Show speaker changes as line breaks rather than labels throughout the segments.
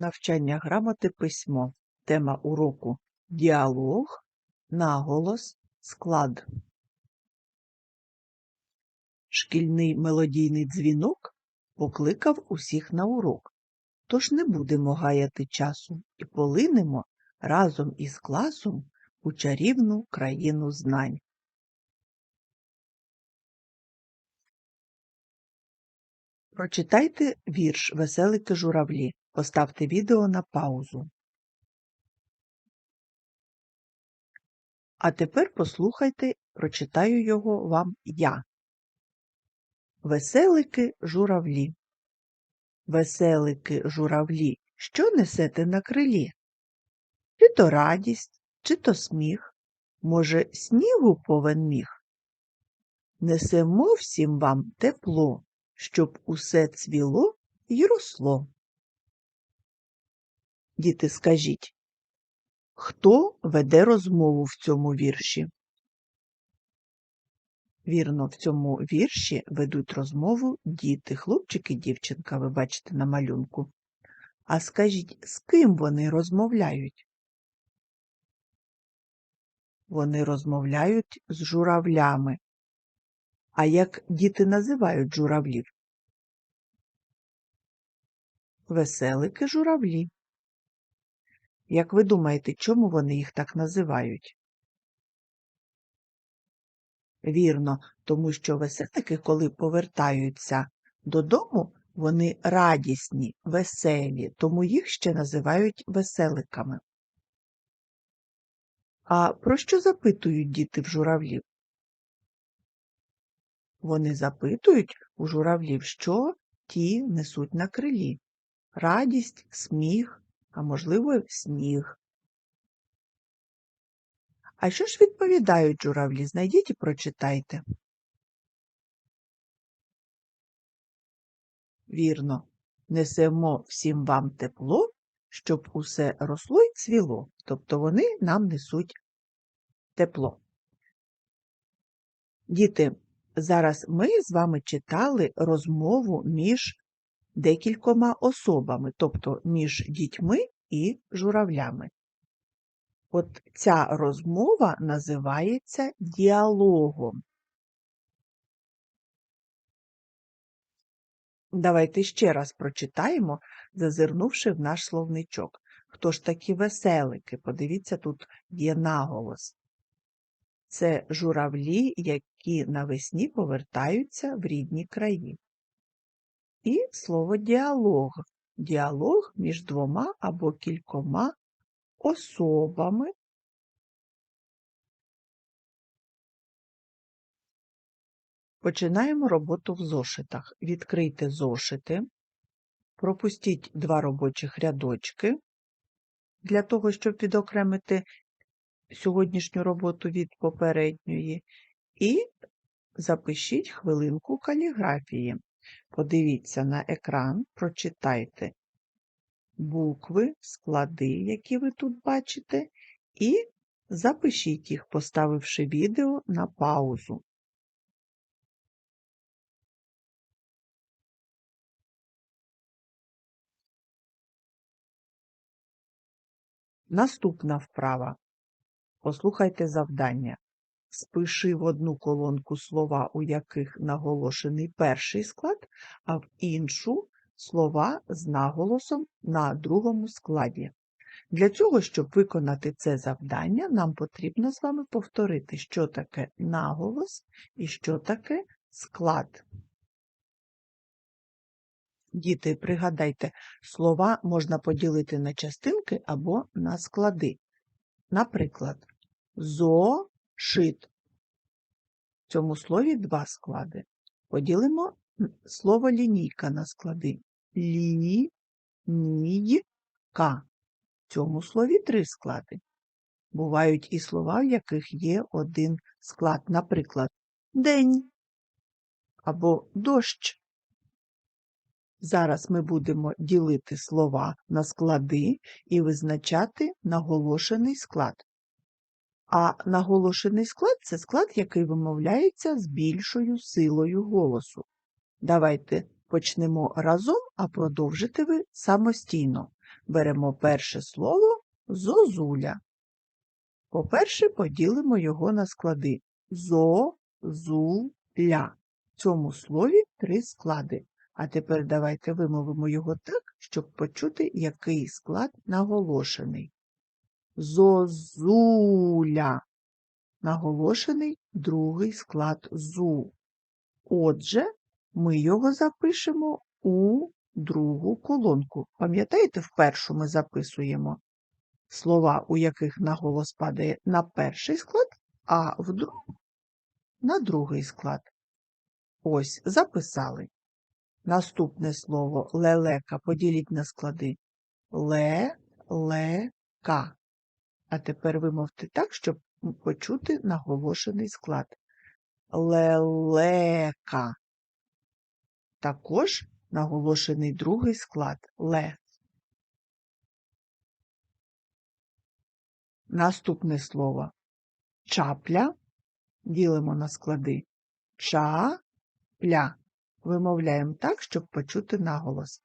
Навчання грамоти письмо. Тема уроку діалог, наголос, склад. Шкільний мелодійний дзвінок покликав усіх на урок. Тож не будемо гаяти часу і полинемо разом із класом у чарівну країну знань. Прочитайте вірш Веселики журавлі. Поставте відео на паузу. А тепер послухайте, прочитаю його вам я. Веселики журавлі. Веселики журавлі, що несете на крилі? Чи то радість, чи то сміх, може, снігу повен міг? Несемо всім вам тепло, щоб усе цвіло й росло. Діти, скажіть, хто веде розмову в цьому вірші? Вірно, в цьому вірші ведуть розмову діти, хлопчик і дівчинка, ви бачите на малюнку. А скажіть, з ким вони розмовляють? Вони розмовляють з журавлями. А як діти називають журавлів? Веселики журавлі. Як ви думаєте, чому вони їх так називають? Вірно, тому що веселики, коли повертаються додому, вони радісні, веселі, тому їх ще називають веселиками. А про що запитують діти в журавлів? Вони запитують у журавлів, що ті несуть на крилі радість, сміх, а можливо, сніг. А що ж відповідають журавлі? Знайдіть і прочитайте. Вірно, несемо всім вам тепло, щоб усе росло й цвіло, тобто вони нам несуть тепло. Діти, зараз ми з вами читали розмову між декількома особами, тобто між дітьми і журавлями. От ця розмова називається діалогом. Давайте ще раз прочитаємо, зазирнувши в наш словничок. Хто ж такі веселики? Подивіться, тут є наголос. Це журавлі, які навесні повертаються в рідні краї. І слово діалог. Діалог між двома або кількома особами. Починаємо роботу в зошитах. Відкрийте зошити, пропустіть два робочих рядочки для того, щоб відокремити сьогоднішню роботу від попередньої, і запишіть хвилинку каліграфії. Подивіться на екран, прочитайте букви, склади, які ви тут бачите, і запишіть їх, поставивши відео на паузу. Наступна вправа. Послухайте завдання. Спиши в одну колонку слова, у яких наголошений перший склад, а в іншу слова з наголосом на другому складі. Для цього, щоб виконати це завдання, нам потрібно з вами повторити, що таке наголос і що таке склад. Діти, пригадайте, слова можна поділити на частинки або на склади. Наприклад, зошит. В цьому слові два склади. Поділимо слово лінійка на склади. Лі, ній, ка. В цьому слові три склади. Бувають і слова, в яких є один склад, наприклад, день або дощ. Зараз ми будемо ділити слова на склади і визначати наголошений склад. А наголошений склад це склад, який вимовляється з більшою силою голосу. Давайте почнемо разом, а продовжите ви самостійно. Беремо перше слово зозуля. По-перше, поділимо його на склади зо-зу-ля. В цьому слові три склади. А тепер давайте вимовимо його так, щоб почути, який склад наголошений. Зозуля. Наголошений другий склад зу. Отже, ми його запишемо у другу колонку. Пам'ятаєте, в першу ми записуємо слова, у яких наголос падає на перший склад, а в другу на другий склад. Ось, записали. Наступне слово лелека поділіть на склади. Ле-ле-ка. А тепер вимовте так, щоб почути наголошений склад. Лелека. Також наголошений другий склад ле. Наступне слово чапля. Ділимо на склади. Ча-пля. Вимовляємо так, щоб почути наголос.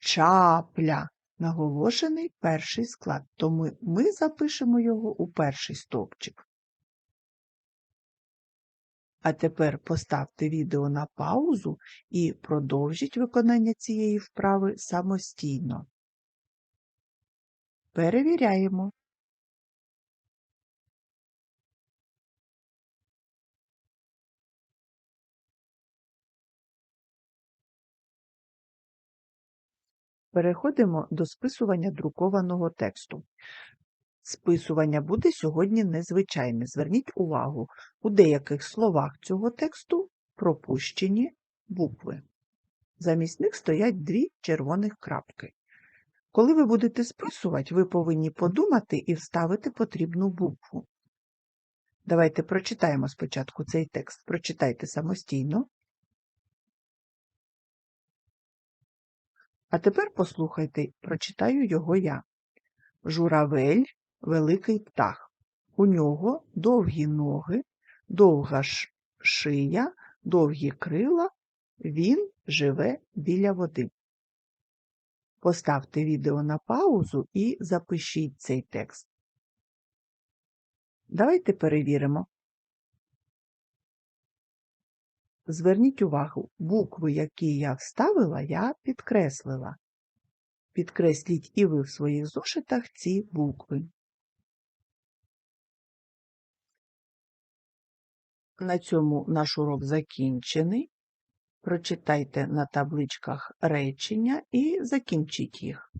Чапля. Наголошений перший склад, тому ми запишемо його у перший стовпчик. А тепер поставте відео на паузу і продовжіть виконання цієї вправи самостійно. Перевіряємо. Переходимо до списування друкованого тексту. Списування буде сьогодні незвичайне. Зверніть увагу, у деяких словах цього тексту пропущені букви. Замість них стоять дві червоних крапки. Коли ви будете списувати, ви повинні подумати і вставити потрібну букву. Давайте прочитаємо спочатку цей текст. Прочитайте самостійно. А тепер послухайте, прочитаю його я. Журавель великий птах. У нього довгі ноги, довга шия, довгі крила, він живе біля води. Поставте відео на паузу і запишіть цей текст. Давайте перевіримо. Зверніть увагу, букви, які я вставила, я підкреслила. Підкресліть і ви в своїх зошитах ці букви. На цьому наш урок закінчений. Прочитайте на табличках речення і закінчіть їх.